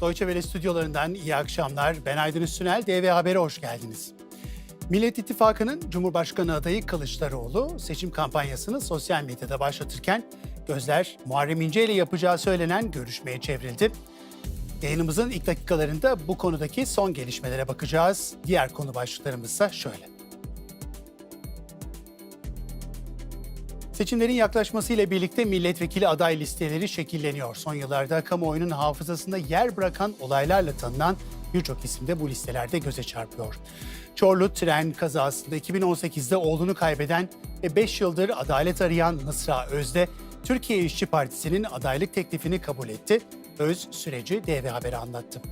Deutsche Welle stüdyolarından iyi akşamlar. Ben Aydın Üstünel, DV Haber'e hoş geldiniz. Millet İttifakı'nın Cumhurbaşkanı adayı Kılıçdaroğlu seçim kampanyasını sosyal medyada başlatırken gözler Muharrem İnce ile yapacağı söylenen görüşmeye çevrildi. Yayınımızın ilk dakikalarında bu konudaki son gelişmelere bakacağız. Diğer konu başlıklarımız ise şöyle. Seçimlerin yaklaşmasıyla birlikte milletvekili aday listeleri şekilleniyor. Son yıllarda kamuoyunun hafızasında yer bırakan olaylarla tanınan birçok isim de bu listelerde göze çarpıyor. Çorlu tren kazasında 2018'de oğlunu kaybeden ve 5 yıldır adalet arayan Mısra Özde, Türkiye İşçi Partisi'nin adaylık teklifini kabul etti. Öz süreci DV Haber'e anlattı.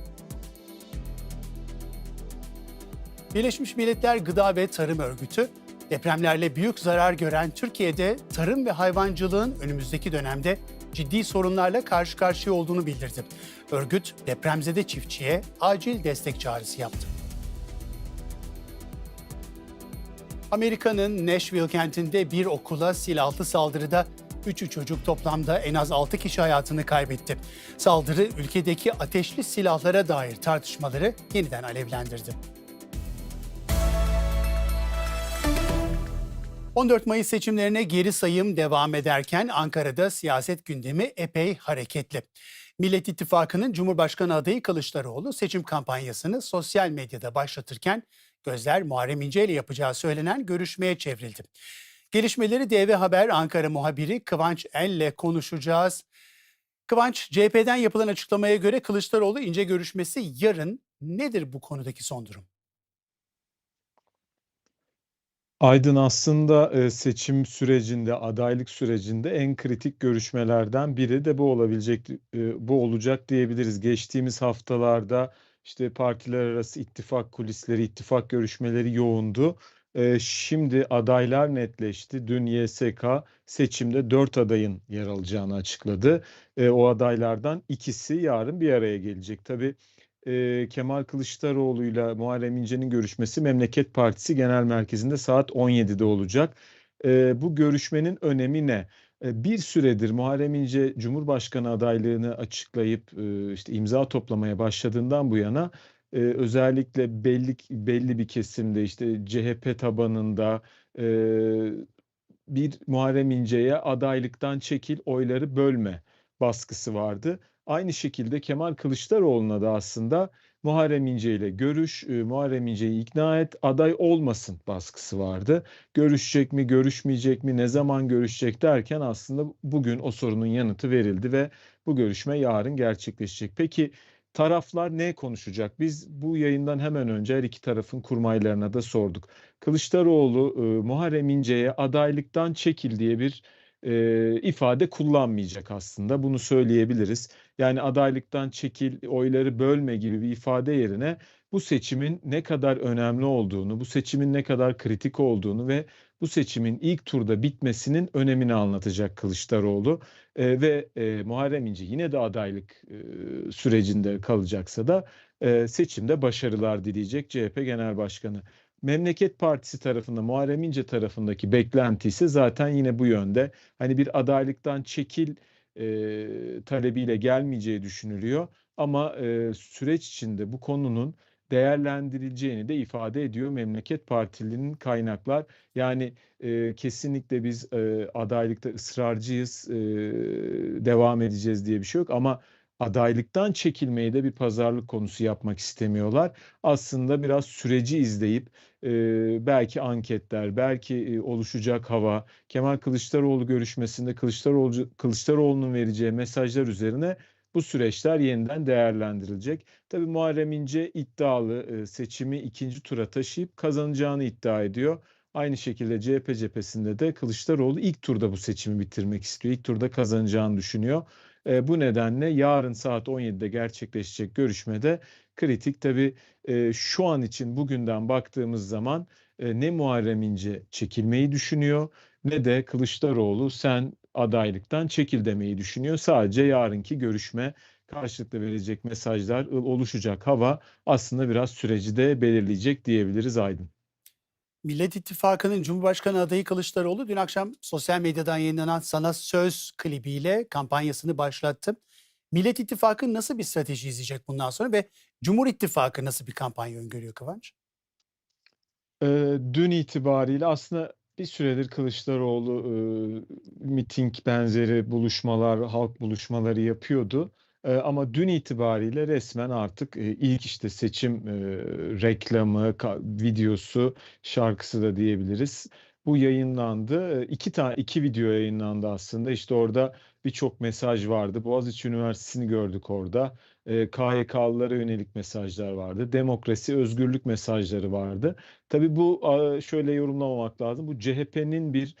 Birleşmiş Milletler Gıda ve Tarım Örgütü, depremlerle büyük zarar gören Türkiye'de tarım ve hayvancılığın önümüzdeki dönemde ciddi sorunlarla karşı karşıya olduğunu bildirdi. Örgüt, depremzede çiftçiye acil destek çağrısı yaptı. Amerika'nın Nashville kentinde bir okula silahlı saldırıda 3 çocuk toplamda en az 6 kişi hayatını kaybetti. Saldırı ülkedeki ateşli silahlara dair tartışmaları yeniden alevlendirdi. 14 Mayıs seçimlerine geri sayım devam ederken Ankara'da siyaset gündemi epey hareketli. Millet İttifakı'nın Cumhurbaşkanı adayı Kılıçdaroğlu seçim kampanyasını sosyal medyada başlatırken gözler Muharrem İnce ile yapacağı söylenen görüşmeye çevrildi. Gelişmeleri DV Haber Ankara muhabiri Kıvanç Elle konuşacağız. Kıvanç, CHP'den yapılan açıklamaya göre Kılıçdaroğlu İnce görüşmesi yarın. Nedir bu konudaki son durum? Aydın aslında e, seçim sürecinde, adaylık sürecinde en kritik görüşmelerden biri de bu olabilecek, e, bu olacak diyebiliriz. Geçtiğimiz haftalarda işte partiler arası ittifak kulisleri, ittifak görüşmeleri yoğundu. E, Şimdi adaylar netleşti. Dün YSK seçimde dört adayın yer alacağını açıkladı. O adaylardan ikisi yarın bir araya gelecek. Tabii e, Kemal Kılıçdaroğlu'yla Muharrem İnce'nin görüşmesi Memleket Partisi Genel Merkezi'nde saat 17'de olacak. E, bu görüşmenin önemi ne? E, bir süredir Muharrem İnce Cumhurbaşkanı adaylığını açıklayıp e, işte imza toplamaya başladığından bu yana e, özellikle belli belli bir kesimde işte CHP tabanında e, bir Muharrem İnce'ye adaylıktan çekil oyları bölme baskısı vardı. Aynı şekilde Kemal Kılıçdaroğlu'na da aslında Muharrem İnce ile görüş, e, Muharrem İnce'yi ikna et, aday olmasın baskısı vardı. Görüşecek mi, görüşmeyecek mi, ne zaman görüşecek derken aslında bugün o sorunun yanıtı verildi ve bu görüşme yarın gerçekleşecek. Peki taraflar ne konuşacak? Biz bu yayından hemen önce her iki tarafın kurmaylarına da sorduk. Kılıçdaroğlu e, Muharrem İnce'ye adaylıktan çekil diye bir e, ifade kullanmayacak aslında. Bunu söyleyebiliriz. Yani adaylıktan çekil, oyları bölme gibi bir ifade yerine bu seçimin ne kadar önemli olduğunu, bu seçimin ne kadar kritik olduğunu ve bu seçimin ilk turda bitmesinin önemini anlatacak Kılıçdaroğlu. E, ve e, Muharrem İnce yine de adaylık e, sürecinde kalacaksa da e, seçimde başarılar dileyecek CHP Genel Başkanı. Memleket Partisi tarafında, Muharrem İnce tarafındaki beklenti ise zaten yine bu yönde. Hani bir adaylıktan çekil e, talebiyle gelmeyeceği düşünülüyor. Ama e, süreç içinde bu konunun değerlendirileceğini de ifade ediyor Memleket Partili'nin kaynaklar. Yani e, kesinlikle biz e, adaylıkta ısrarcıyız, e, devam edeceğiz diye bir şey yok. Ama adaylıktan çekilmeyi de bir pazarlık konusu yapmak istemiyorlar. Aslında biraz süreci izleyip belki anketler, belki oluşacak hava, Kemal Kılıçdaroğlu görüşmesinde Kılıçdaroğlu Kılıçdaroğlu'nun vereceği mesajlar üzerine bu süreçler yeniden değerlendirilecek. Tabii Muharrem İnce iddialı seçimi ikinci tura taşıyıp kazanacağını iddia ediyor. Aynı şekilde CHP cephesinde de Kılıçdaroğlu ilk turda bu seçimi bitirmek istiyor. İlk turda kazanacağını düşünüyor. E, bu nedenle yarın saat 17'de gerçekleşecek görüşmede kritik. Tabii e, şu an için bugünden baktığımız zaman e, ne Muharrem İnce çekilmeyi düşünüyor ne de Kılıçdaroğlu sen adaylıktan çekil demeyi düşünüyor. Sadece yarınki görüşme karşılıklı verecek mesajlar, oluşacak hava aslında biraz süreci de belirleyecek diyebiliriz Aydın. Millet İttifakı'nın Cumhurbaşkanı adayı Kılıçdaroğlu dün akşam sosyal medyadan yayınlanan Sana Söz klibiyle kampanyasını başlattı. Millet İttifakı nasıl bir strateji izleyecek bundan sonra ve Cumhur İttifakı nasıl bir kampanya öngörüyor Kıvanç? Eee, dün itibariyle aslında bir süredir Kılıçdaroğlu, ııı, miting benzeri buluşmalar, halk buluşmaları yapıyordu. Eee, ama dün itibariyle resmen artık, eee, ilk, işte, seçim, eee, reklamı, videosu, şarkısı da diyebiliriz. Bu yayınlandı. Eee, 2 ta 2 video yayınlandı aslında. İşte, orada birçok mesaj vardı. Boğaziçi Üniversitesi'ni gördük orada. Eee, KHK'lılara yönelik mesajlar vardı. Demokrasi, özgürlük mesajları vardı. Tabii bu, şöyle yorumlamamak lazım. Bu CHP'nin bir,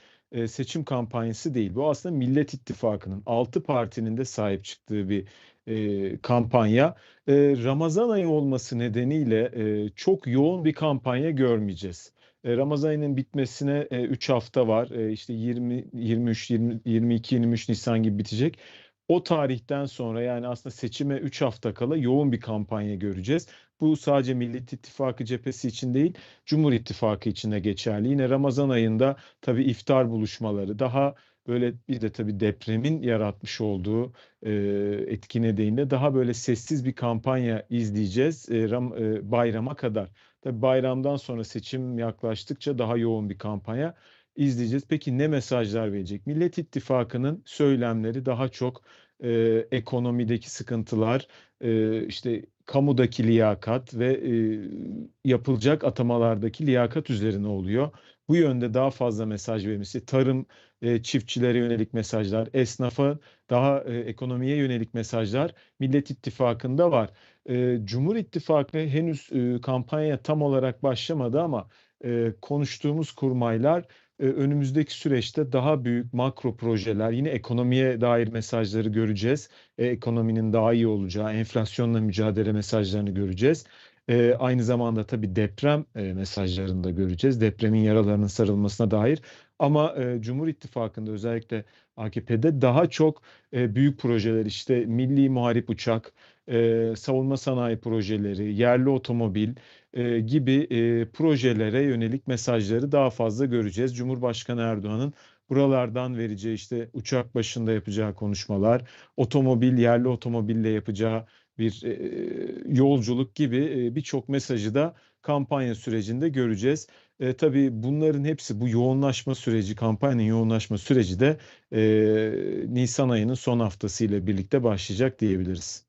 seçim kampanyası değil. Bu aslında Millet İttifakı'nın 6 partinin de sahip çıktığı bir, eee, kampanya. Eee, Ramazan ayı olması nedeniyle, eee, çok yoğun bir kampanya görmeyeceğiz. Eee, Ramazan ayının bitmesine, 3 hafta var. Eee, işte 20, 23, 20, 22-23 Nisan gibi bitecek. O tarihten sonra yani aslında seçime 3 hafta kala yoğun bir kampanya göreceğiz. Bu sadece Millet İttifakı cephesi için değil, Cumhur İttifakı için de geçerli. Yine Ramazan ayında tabii iftar buluşmaları, daha böyle bir de tabii depremin yaratmış olduğu, eee, etki nedeniyle daha böyle sessiz bir kampanya izleyeceğiz, eee, ram eee, bayrama kadar. Tabii bayramdan sonra seçim yaklaştıkça daha yoğun bir kampanya izleyeceğiz. Peki ne mesajlar verecek? Millet İttifakı'nın söylemleri daha çok, eee, ekonomideki sıkıntılar, eee, işte kamudaki liyakat ve, eee, yapılacak atamalardaki liyakat üzerine oluyor. Bu yönde daha fazla mesaj vermesi, tarım, eee, çiftçilere yönelik mesajlar, esnafa daha, eee, ekonomiye yönelik mesajlar Millet İttifakı'nda var. Eee, Cumhur İttifakı henüz, ııı, kampanyaya tam olarak başlamadı ama, eee, konuştuğumuz kurmaylar, eee, önümüzdeki süreçte daha büyük makro projeler, yine ekonomiye dair mesajları göreceğiz. Eee, ekonominin daha iyi olacağı, enflasyonla mücadele mesajlarını göreceğiz. Eee, aynı zamanda tabii deprem, eee, mesajlarını da göreceğiz. Depremin yaralarının sarılmasına dair ama, eee, Cumhur İttifakı'nda özellikle AKP'de daha çok, eee, büyük projeler, işte milli muharip uçak, eee, savunma sanayi projeleri, yerli otomobil, eee, gibi, eee, projelere yönelik mesajları daha fazla göreceğiz. Cumhurbaşkanı Erdoğan'ın buralardan vereceği, işte uçak başında yapacağı konuşmalar, otomobil, yerli otomobille yapacağı bir, eee, yolculuk gibi, eee, birçok mesajı da kampanya sürecinde göreceğiz. Eee, tabii bunların hepsi, bu yoğunlaşma süreci, kampanyanın yoğunlaşma süreci de, eee, nisan ayının son haftasıyla birlikte başlayacak diyebiliriz.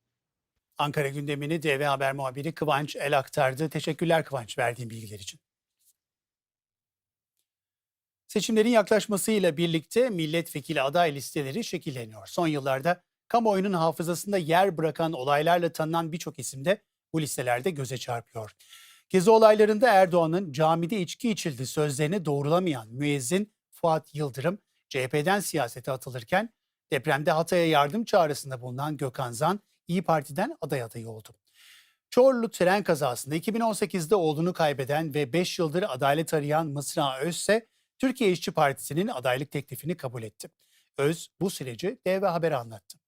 Ankara gündemini DV Haber muhabiri Kıvanç El aktardı. Teşekkürler Kıvanç verdiğin bilgiler için. Seçimlerin yaklaşmasıyla birlikte milletvekili aday listeleri şekilleniyor. Son yıllarda kamuoyunun hafızasında yer bırakan olaylarla tanınan birçok isim de bu listelerde göze çarpıyor. Gezi olaylarında Erdoğan'ın camide içki içildi sözlerini doğrulamayan müezzin Fuat Yıldırım CHP'den siyasete atılırken depremde Hatay'a yardım çağrısında bulunan Gökhan Zan İyi Parti'den aday adayı oldu. Çorlu tren kazasında 2018'de oğlunu kaybeden ve 5 yıldır adalet arayan Mısra Öz Türkiye İşçi Partisi'nin adaylık teklifini kabul etti. Öz bu süreci DV Haber'e anlattı.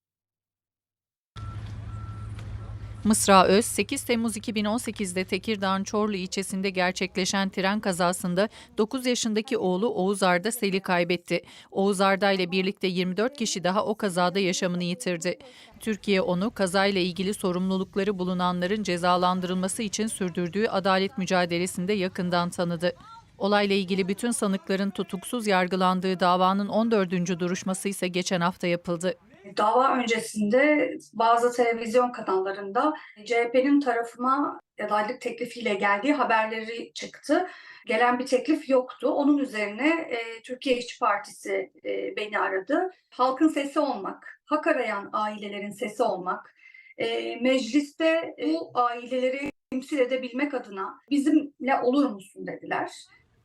Mısra Öz, 8 Temmuz 2018'de Tekirdağ'ın Çorlu ilçesinde gerçekleşen tren kazasında 9 yaşındaki oğlu Oğuz Arda Sel'i kaybetti. Oğuz Arda ile birlikte 24 kişi daha o kazada yaşamını yitirdi. Türkiye onu kazayla ilgili sorumlulukları bulunanların cezalandırılması için sürdürdüğü adalet mücadelesinde yakından tanıdı. Olayla ilgili bütün sanıkların tutuksuz yargılandığı davanın 14. duruşması ise geçen hafta yapıldı. Dava öncesinde bazı televizyon kanallarında CHP'nin tarafıma adaylık teklifiyle geldiği haberleri çıktı. Gelen bir teklif yoktu. Onun üzerine e, Türkiye İşçi Partisi e, beni aradı. Halkın sesi olmak, hak arayan ailelerin sesi olmak, e, mecliste bu aileleri temsil edebilmek adına bizimle olur musun dediler.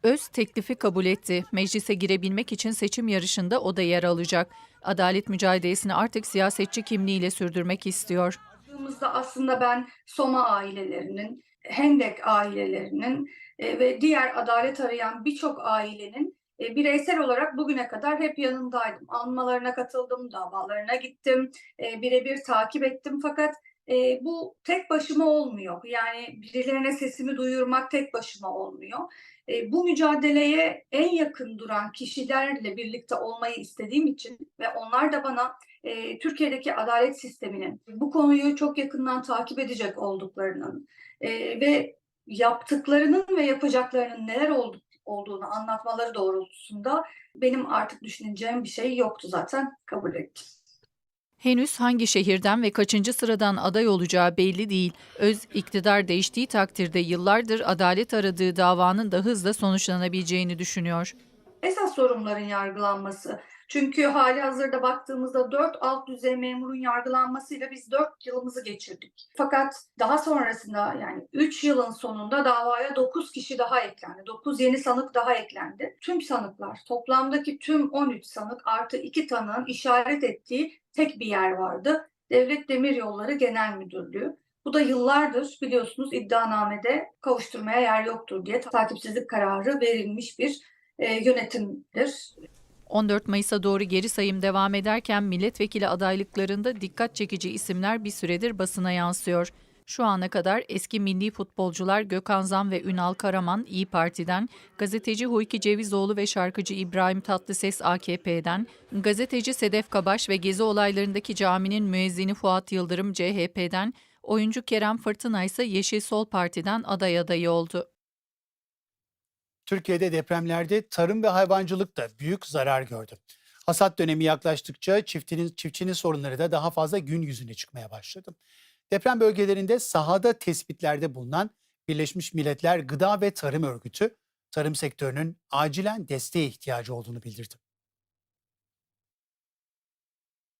Öz teklifi kabul etti. Meclise girebilmek için seçim yarışında o da yer alacak. Adalet mücadelesini artık siyasetçi kimliğiyle sürdürmek istiyor. Baktığımızda aslında ben Soma ailelerinin, Hendek ailelerinin e, ve diğer adalet arayan birçok ailenin e, bireysel olarak bugüne kadar hep yanındaydım. Anmalarına katıldım, davalarına gittim, e, birebir takip ettim fakat e, bu tek başıma olmuyor. Yani birilerine sesimi duyurmak tek başıma olmuyor. E, bu mücadeleye en yakın duran kişilerle birlikte olmayı istediğim için ve onlar da bana e, Türkiye'deki adalet sisteminin bu konuyu çok yakından takip edecek olduklarının e, ve yaptıklarının ve yapacaklarının neler oldu, olduğunu anlatmaları doğrultusunda benim artık düşüneceğim bir şey yoktu zaten kabul ettim. Henüz hangi şehirden ve kaçıncı sıradan aday olacağı belli değil. Öz iktidar değiştiği takdirde yıllardır adalet aradığı davanın da hızla sonuçlanabileceğini düşünüyor. Esas sorunların yargılanması. Çünkü hali hazırda baktığımızda 4 alt düzey memurun yargılanmasıyla biz 4 yılımızı geçirdik. Fakat daha sonrasında yani 3 yılın sonunda davaya 9 kişi daha eklendi. 9 yeni sanık daha eklendi. Tüm sanıklar, toplamdaki tüm 13 sanık artı 2 tanığın işaret ettiği tek bir yer vardı. Devlet Demiryolları Genel Müdürlüğü. Bu da yıllardır biliyorsunuz iddianamede kavuşturmaya yer yoktur diye takipsizlik kararı verilmiş bir e, yönetimdir. 14 Mayıs'a doğru geri sayım devam ederken milletvekili adaylıklarında dikkat çekici isimler bir süredir basına yansıyor. Şu ana kadar eski milli futbolcular Gökhan Zan ve Ünal Karaman İyi Parti'den, gazeteci Huyki Cevizoğlu ve şarkıcı İbrahim Tatlıses AKP'den, gazeteci Sedef Kabaş ve gezi olaylarındaki caminin müezzini Fuat Yıldırım CHP'den, oyuncu Kerem Fırtına ise Yeşil Sol Parti'den aday adayı oldu. Türkiye'de depremlerde tarım ve hayvancılık da büyük zarar gördü. Hasat dönemi yaklaştıkça çiftçinin, çiftçinin sorunları da daha fazla gün yüzüne çıkmaya başladı. Deprem bölgelerinde sahada tespitlerde bulunan Birleşmiş Milletler Gıda ve Tarım Örgütü, tarım sektörünün acilen desteğe ihtiyacı olduğunu bildirdi.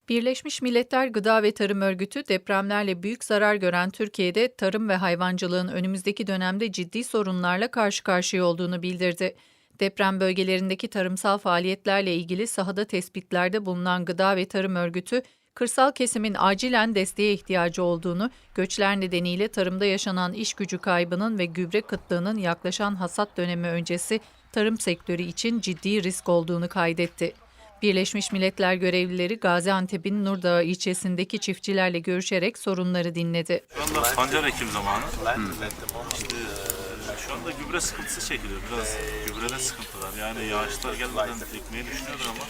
Birleşmiş Milletler Gıda ve Tarım Örgütü depremlerle büyük zarar gören Türkiye'de tarım ve hayvancılığın önümüzdeki dönemde ciddi sorunlarla karşı karşıya olduğunu bildirdi. Deprem bölgelerindeki tarımsal faaliyetlerle ilgili sahada tespitlerde bulunan Gıda ve Tarım Örgütü, kırsal kesimin acilen desteğe ihtiyacı olduğunu, göçler nedeniyle tarımda yaşanan iş gücü kaybının ve gübre kıtlığının yaklaşan hasat dönemi öncesi tarım sektörü için ciddi risk olduğunu kaydetti. Birleşmiş Milletler görevlileri Gaziantep'in Nurdağı ilçesindeki çiftçilerle görüşerek sorunları dinledi. Şu anda pancar ekim zamanı. İşte e, şu anda gübre sıkıntısı çekiliyor. Biraz gübrede sıkıntı var. Yani yağışlar gelmeden ekmeği düşünüyorlar ama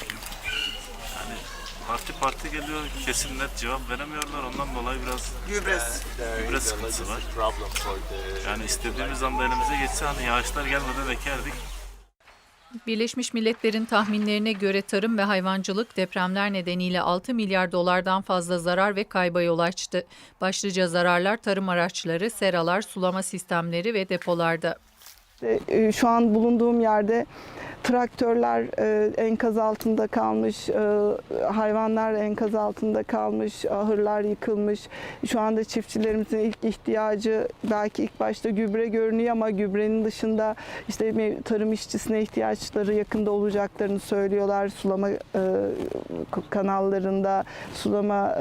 yani parti parti geliyor. Kesin net cevap veremiyorlar. Ondan dolayı biraz gübre gübre sıkıntısı var. Yani istediğimiz anda elimize geçse hani yağışlar gelmeden ekerdik. Birleşmiş Milletler'in tahminlerine göre tarım ve hayvancılık depremler nedeniyle 6 milyar dolardan fazla zarar ve kayba yol açtı. Başlıca zararlar tarım araçları, seralar, sulama sistemleri ve depolarda. E, Şu an bulunduğum yerde traktörler e, enkaz altında kalmış, e, hayvanlar enkaz altında kalmış, ahırlar yıkılmış. Şu anda çiftçilerimizin ilk ihtiyacı belki ilk başta gübre görünüyor ama gübrenin dışında işte tarım işçisine ihtiyaçları yakında olacaklarını söylüyorlar. Sulama kanallarında, sulama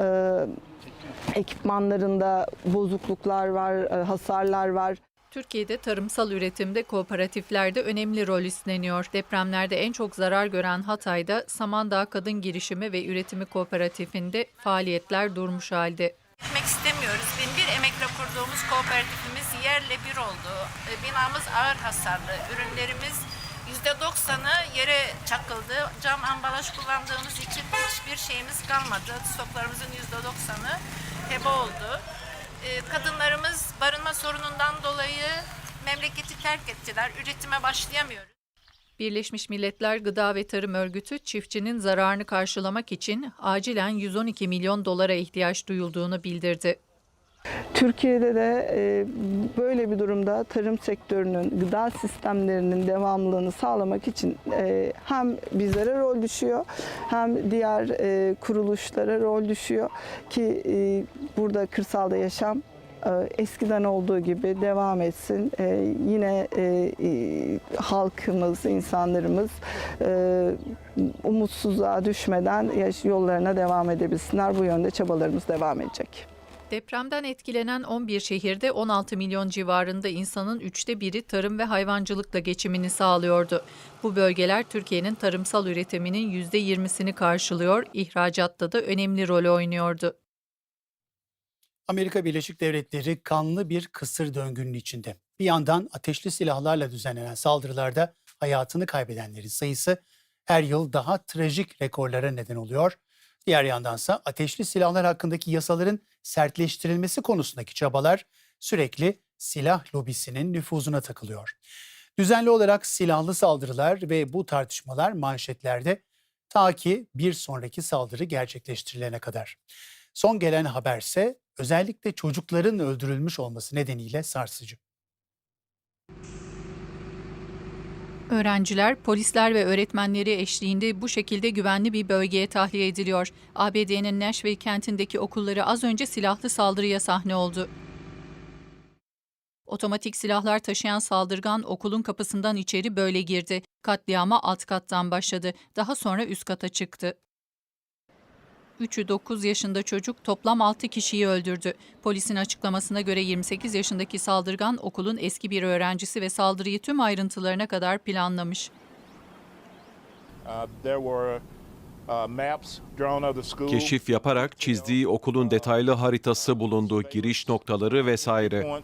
ekipmanlarında bozukluklar var, hasarlar var. Türkiye'de tarımsal üretimde kooperatiflerde önemli rol üstleniyor. Depremlerde en çok zarar gören Hatay'da Samandağ Kadın Girişimi ve Üretimi Kooperatifinde faaliyetler durmuş halde. Gitmek istemiyoruz. Bin bir emekle kurduğumuz kooperatifimiz yerle bir oldu. E, Binamız ağır hasarlı. Ürünlerimiz %90'ı yere çakıldı. Cam ambalaj kullandığımız için hiçbir şeyimiz kalmadı. Stoklarımızın %90'ı heba oldu. E, Kadınlarımız barınma sorunundan dolayı memleketi terk ettiler. Üretime başlayamıyoruz. Birleşmiş Milletler Gıda ve Tarım Örgütü çiftçinin zararını karşılamak için acilen 112 milyon dolara ihtiyaç duyulduğunu bildirdi. Türkiye'de de e, böyle bir durumda tarım sektörünün, gıda sistemlerinin devamlılığını sağlamak için e, hem bizlere rol düşüyor hem diğer e, kuruluşlara rol düşüyor ki burada kırsalda yaşam eskiden olduğu gibi devam etsin. Yine halkımız, insanlarımız umutsuzluğa düşmeden yollarına devam edebilsinler. Bu yönde çabalarımız devam edecek. Depremden etkilenen 11 şehirde 16 milyon civarında insanın üçte biri tarım ve hayvancılıkla geçimini sağlıyordu. Bu bölgeler Türkiye'nin tarımsal üretiminin %20'sini karşılıyor, ihracatta da önemli rol oynuyordu. Amerika Birleşik Devletleri kanlı bir kısır döngünün içinde. Bir yandan ateşli silahlarla düzenlenen saldırılarda hayatını kaybedenlerin sayısı her yıl daha trajik rekorlara neden oluyor. Diğer yandansa ateşli silahlar hakkındaki yasaların sertleştirilmesi konusundaki çabalar sürekli silah lobisinin nüfuzuna takılıyor. Düzenli olarak silahlı saldırılar ve bu tartışmalar manşetlerde ta ki bir sonraki saldırı gerçekleştirilene kadar. Son gelen haberse özellikle çocukların öldürülmüş olması nedeniyle sarsıcı. Öğrenciler, polisler ve öğretmenleri eşliğinde bu şekilde güvenli bir bölgeye tahliye ediliyor. ABD'nin Nashville kentindeki okulları az önce silahlı saldırıya sahne oldu. Otomatik silahlar taşıyan saldırgan okulun kapısından içeri böyle girdi. Katliama alt kattan başladı. Daha sonra üst kata çıktı. 3'ü 9 yaşında çocuk toplam 6 kişiyi öldürdü. Polisin açıklamasına göre 28 yaşındaki saldırgan okulun eski bir öğrencisi ve saldırıyı tüm ayrıntılarına kadar planlamış. Uh, uh. Keşif yaparak çizdiği okulun detaylı haritası bulundu, giriş noktaları vesaire.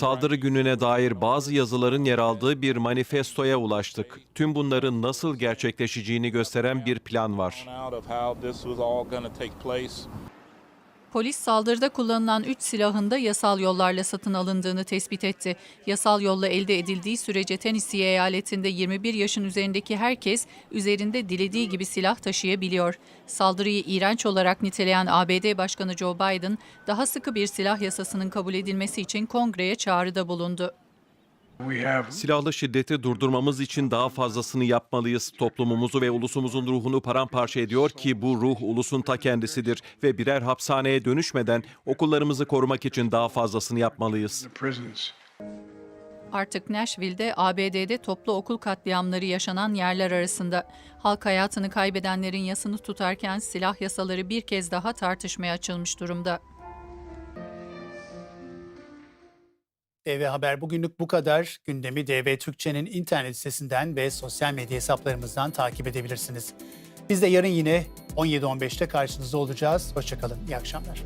Saldırı gününe dair bazı yazıların yer aldığı bir manifestoya ulaştık. Tüm bunların nasıl gerçekleşeceğini gösteren bir plan var. Polis saldırıda kullanılan 3 silahın da yasal yollarla satın alındığını tespit etti. Yasal yolla elde edildiği sürece Tennessee eyaletinde 21 yaşın üzerindeki herkes üzerinde dilediği gibi silah taşıyabiliyor. Saldırıyı iğrenç olarak niteleyen ABD Başkanı Joe Biden, daha sıkı bir silah yasasının kabul edilmesi için kongreye çağrıda bulundu. Silahlı şiddeti durdurmamız için daha fazlasını yapmalıyız. Toplumumuzu ve ulusumuzun ruhunu paramparça ediyor ki bu ruh ulusun ta kendisidir ve birer hapishaneye dönüşmeden okullarımızı korumak için daha fazlasını yapmalıyız. Artık Nashville'de ABD'de toplu okul katliamları yaşanan yerler arasında. Halk hayatını kaybedenlerin yasını tutarken silah yasaları bir kez daha tartışmaya açılmış durumda. DV Haber bugünlük bu kadar. Gündemi DV Türkçe'nin internet sitesinden ve sosyal medya hesaplarımızdan takip edebilirsiniz. Biz de yarın yine 17.15'te karşınızda olacağız. Hoşçakalın, iyi akşamlar.